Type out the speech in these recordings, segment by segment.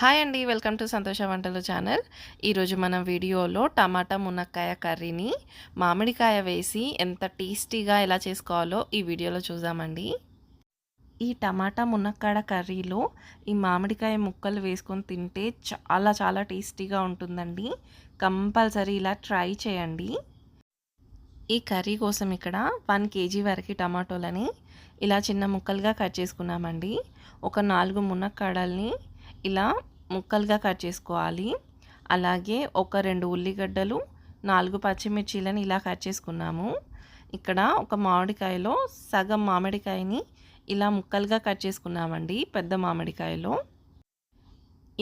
Hi అండి welcome to సంతోష వంటలు ఛానల్. ఈరోజు మనం వీడియోలో టమాటా మునక్కాయ కర్రీని మామిడికాయ వేసి ఎంత టేస్టీగా ఎలా చేసుకోవాలో ఈ వీడియోలో చూద్దామండి. ఈ టమాటా మునక్కాడ కర్రీలో ఈ మామిడికాయ ముక్కలు వేసుకొని తింటే చాలా చాలా టేస్టీగా ఉంటుందండి. కంపల్సరీ ఇలా ట్రై చేయండి. ఈ కర్రీ కోసం ఇక్కడ వన్ కేజీ వరకు టమాటోలని ఇలా చిన్న ముక్కలుగా కట్ చేసుకున్నామండి. ఒక నాలుగు మునక్కాడల్ని ఇలా ముక్కలుగా కట్ చేసుకోవాలి. అలాగే ఒక రెండు ఉల్లిగడ్డలు నాలుగు పచ్చిమిర్చీలను ఇలా కట్ చేసుకున్నాము. ఇక్కడ ఒక మామిడికాయలో సగం మామిడికాయని ఇలా ముక్కలుగా కట్ చేసుకున్నామండి పెద్ద మామిడికాయలో.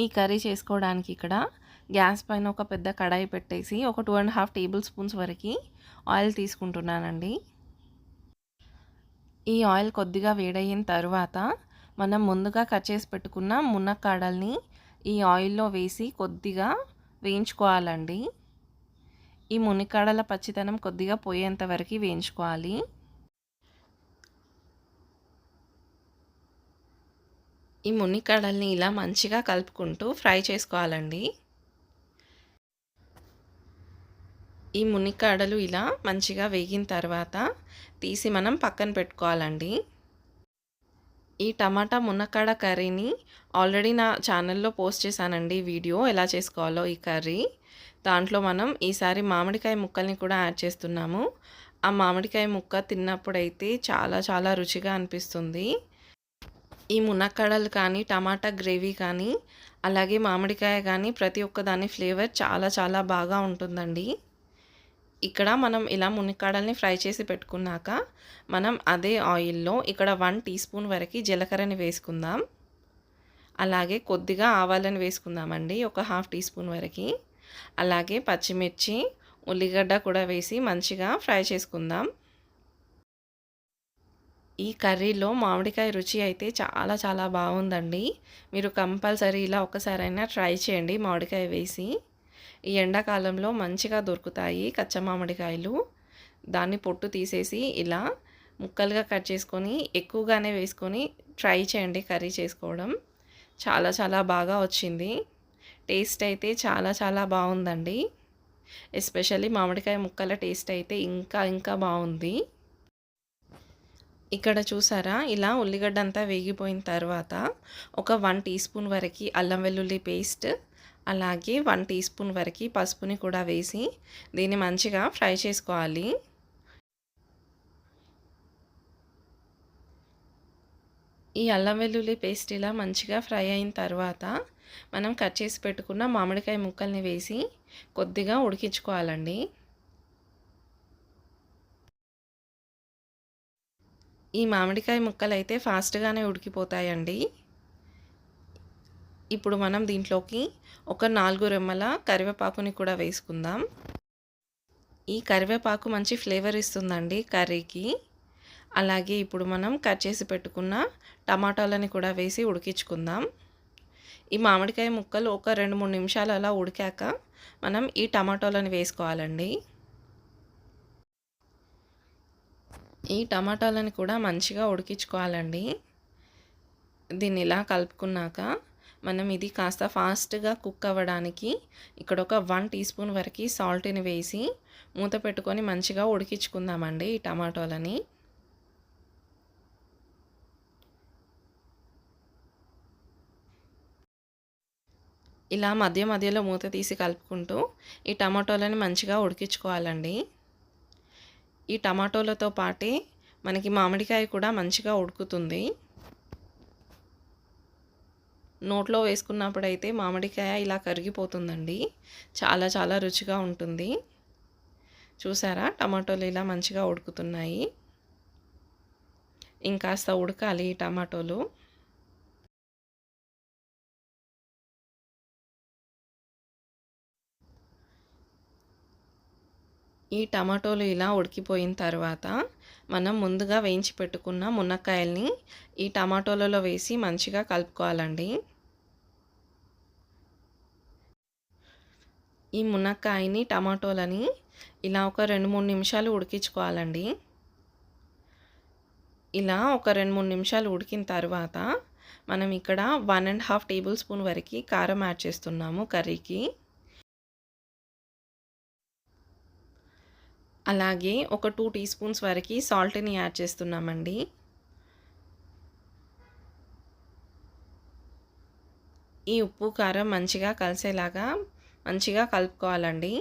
ఈ కర్రీ చేసుకోవడానికి ఇక్కడ గ్యాస్ పైన ఒక పెద్ద కడాయి పెట్టేసి ఒక two and half tablespoons వరకు ఆయిల్ తీసుకుంటున్నానండి. ఈ ఆయిల్ కొద్దిగా వేడయిన తర్వాత మనం ముందుగా కట్ చేసి పెట్టుకున్న మునక్కాడల్ని ఈ ఆయిల్లో వేసి కొద్దిగా వేయించుకోవాలండి. ఈ మునికాడల పచ్చితనం కొద్దిగా పోయేంత వరకు వేయించుకోవాలి. ఈ మునికాడల్ని ఇలా మంచిగా కలుపుకుంటూ ఫ్రై చేసుకోవాలండి. ఈ మునికాడలు ఇలా మంచిగా వేగిన తర్వాత తీసి మనం పక్కన పెట్టుకోవాలండి. ఈ టమాటా మునక్కాడ కర్రీని ఆల్రెడీ నా ఛానల్లో పోస్ట్ చేశానండి వీడియో. ఎలా చేసుకోవాలో ఈ కర్రీ. దాంట్లో మనం ఈసారి మామిడికాయ ముక్కల్ని కూడా యాడ్ చేస్తున్నాము. ఆ మామిడికాయ ముక్క తిన్నప్పుడైతే చాలా చాలా రుచిగా అనిపిస్తుంది. ఈ మునక్కడలు కానీ టమాటా గ్రేవీ కానీ అలాగే మామిడికాయ కానీ ప్రతి ఒక్క దాని ఫ్లేవర్ చాలా చాలా బాగా ఉంటుందండి. ఇక్కడ మనం ఇలా మునికాడల్ని ఫ్రై చేసి పెట్టుకున్నాక మనం అదే ఆయిల్లో ఇక్కడ వన్ టీ స్పూన్ వరకు జీలకర్రని వేసుకుందాం. అలాగే కొద్దిగా ఆవాలని వేసుకుందామండి ఒక హాఫ్ టీ స్పూన్ వరకు. అలాగే పచ్చిమిర్చి ఉల్లిగడ్డ కూడా వేసి మంచిగా ఫ్రై చేసుకుందాం. ఈ కర్రీలో మామిడికాయ రుచి అయితే చాలా చాలా బాగుందండి. మీరు కంపల్సరీ ఇలా ఒకసారైనా ట్రై చేయండి మామిడికాయ వేసి. ఈ ఎండాకాలంలో మంచిగా దొరుకుతాయి కచ్చా మామిడికాయలు దాన్ని పొట్టు తీసేసి ఇలా ముక్కలుగా కట్ చేసుకొని ఎక్కువగానే వేసుకొని ట్రై చేయండి కర్రీ చేసుకోవడం. చాలా చాలా బాగా వచ్చింది. టేస్ట్ అయితే చాలా చాలా బాగుందండి. ఎస్పెషల్లీ మామిడికాయ ముక్కల టేస్ట్ అయితే ఇంకా ఇంకా బాగుంది. ఇక్కడ చూసారా? ఇలా ఉల్లిగడ్డ అంతా వేగిపోయిన తర్వాత ఒక వన్ టీ స్పూన్ వరకు అల్లం వెల్లుల్లి పేస్ట్ అలాగే వన్ టీ స్పూన్ వరకు పసుపుని కూడా వేసి దీన్ని మంచిగా ఫ్రై చేసుకోవాలి. ఈ అల్లం వెల్లుల్లి పేస్ట్ ఇలా మంచిగా ఫ్రై అయిన తర్వాత మనం కట్ చేసి పెట్టుకున్న మామిడికాయ ముక్కల్ని వేసి కొద్దిగా ఉడికించుకోవాలండి. ఈ మామిడికాయ ముక్కలు అయితే ఫాస్ట్గానే ఉడికిపోతాయండి. ఇప్పుడు మనం దీంట్లోకి ఒక నాలుగు రెమ్మల కరివేపాకుని కూడా వేసుకుందాం. ఈ కరివేపాకు మంచి ఫ్లేవర్ ఇస్తుందండి కర్రీకి. అలాగే ఇప్పుడు మనం కట్ చేసి పెట్టుకున్న టమాటాలని కూడా వేసి ఉడికించుకుందాం. ఈ మామిడికాయ ముక్కలు ఒక రెండు మూడు నిమిషాలు అలా ఉడికాక మనం ఈ టమాటాలను వేసుకోవాలండి. ఈ టమాటాలను కూడా మంచిగా ఉడికించుకోవాలండి. దీన్ని ఇలా కలుపుకున్నాక మనం ఇది కాస్త ఫాస్ట్గా కుక్ అవ్వడానికి ఇక్కడ ఒక వన్ టీ స్పూన్ వరకు సాల్ట్ని వేసి మూత పెట్టుకొని మంచిగా ఉడికించుకుందామండి ఈ టమాటోలని. ఇలా మధ్య మధ్యలో మూత తీసి కలుపుకుంటూ ఈ టమాటోలని మంచిగా ఉడికించుకోవాలండి. ఈ టమాటోలతో పాటే మనకి మామిడికాయ కూడా మంచిగా ఉడుకుతుంది. నోట్లో వేసుకున్నప్పుడైతే మామిడికాయ ఇలా కరిగిపోతుందండి. చాలా చాలా రుచిగా ఉంటుంది. చూసారా? టమాటోలు ఇలా మంచిగా ఉడుకుతున్నాయి. ఇంకాస్త ఉడకాలి టమాటోలు. ఈ టమాటోలు ఇలా ఉడికిపోయిన తర్వాత మనం ముందుగా వేయించి పెట్టుకున్న మునక్కాయల్ని ఈ టమాటోలలో వేసి మంచిగా కలుపుకోవాలండి. ఈ మునక్కాయని టమాటోలని ఇలా ఒక రెండు మూడు నిమిషాలు ఉడికించుకోవాలండి. ఇలా ఒక రెండు మూడు నిమిషాలు ఉడికిన తర్వాత మనం ఇక్కడ one and half tablespoon వరకు కారం యాడ్ చేస్తున్నాము కర్రీకి. అలాగే ఒక టూ టీ స్పూన్స్ వరకు సాల్ట్ని యాడ్ చేస్తున్నామండి. ఈ ఉప్పు కారం మంచిగా కలిసేలాగా మంచిగా కలుపుకోవాలండి.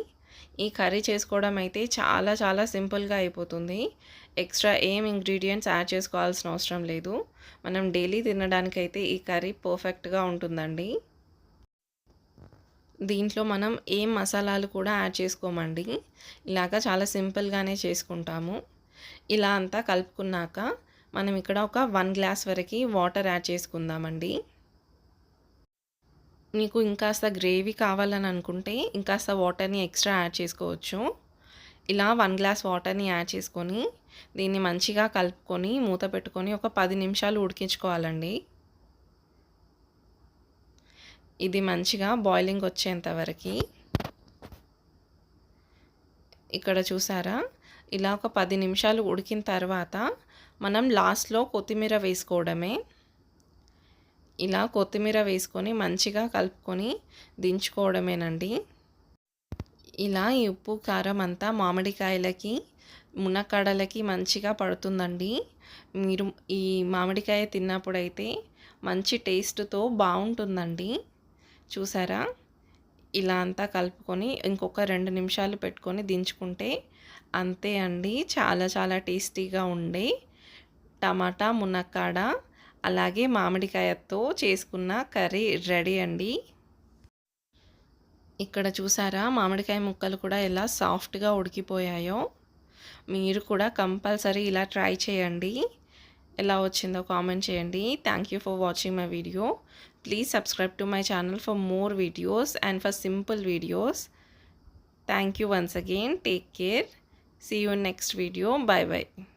ఈ కర్రీ చేసుకోవడం అయితే చాలా చాలా సింపుల్గా అయిపోతుంది. ఎక్స్ట్రా ఏం ఇంగ్రీడియంట్స్ యాడ్ చేసుకోవాల్సిన అవసరం లేదు. మనం డైలీ తినడానికైతే ఈ కర్రీ పర్ఫెక్ట్గా ఉంటుందండి. దీంట్లో మనం ఏం మసాలాలు కూడా యాడ్ చేసుకోమండి. ఇలాగా చాలా సింపుల్గానే చేసుకుంటాము. ఇలా అంతా కలుపుకున్నాక మనం ఇక్కడ ఒక వన్ గ్లాస్ వరకు వాటర్ యాడ్ చేసుకుందామండి. మీకు ఇంకాస్త గ్రేవీ కావాలని అనుకుంటే ఇంకాస్త వాటర్ని ఎక్స్ట్రా యాడ్ చేసుకోవచ్చు. ఇలా వన్ గ్లాస్ వాటర్ని యాడ్ చేసుకొని దీన్ని మంచిగా కలుపుకొని మూత పెట్టుకొని ఒక పది నిమిషాలు ఉడికించుకోవాలండి. ఇది మంచిగా బాయిలింగ్ వచ్చేంత వరకు. ఇక్కడ చూసారా? ఇలా ఒక పది నిమిషాలు ఉడికిన తర్వాత మనం లాస్ట్లో కొత్తిమీర వేసుకోవడమే. ఇలా కొత్తిమీర వేసుకొని మంచిగా కలుపుకొని దించుకోవడమేనండి. ఇలా ఈ ఉప్పు కారం అంతా మామిడికాయలకి మునక్కాడలకి మంచిగా పడుతుందండి. మీరు ఈ మామిడికాయ తిన్నప్పుడైతే మంచి టేస్ట్తో బాగుంటుందండి. చూసారా? ఇలా అంతా కలుపుకొని ఇంకొక రెండు నిమిషాలు పెట్టుకొని దించుకుంటే అంతే అండి. చాలా చాలా టేస్టీగా ఉండే టమాటా మునక్కాడ అలాగే మామిడికాయతో చేసుకున్న కర్రీ రెడీ అండి. ఇక్కడ చూసారా? మామిడికాయ ముక్కలు కూడా ఎలా సాఫ్ట్గా ఉడికిపోయాయో. మీరు కూడా కంపల్సరీ ఇలా ట్రై చేయండి. ఎలా వచ్చిందో కామెంట్ చేయండి. Thank you for watching my video please subscribe to my channel for more videos and for simple videos thank you once again take care see you next video bye bye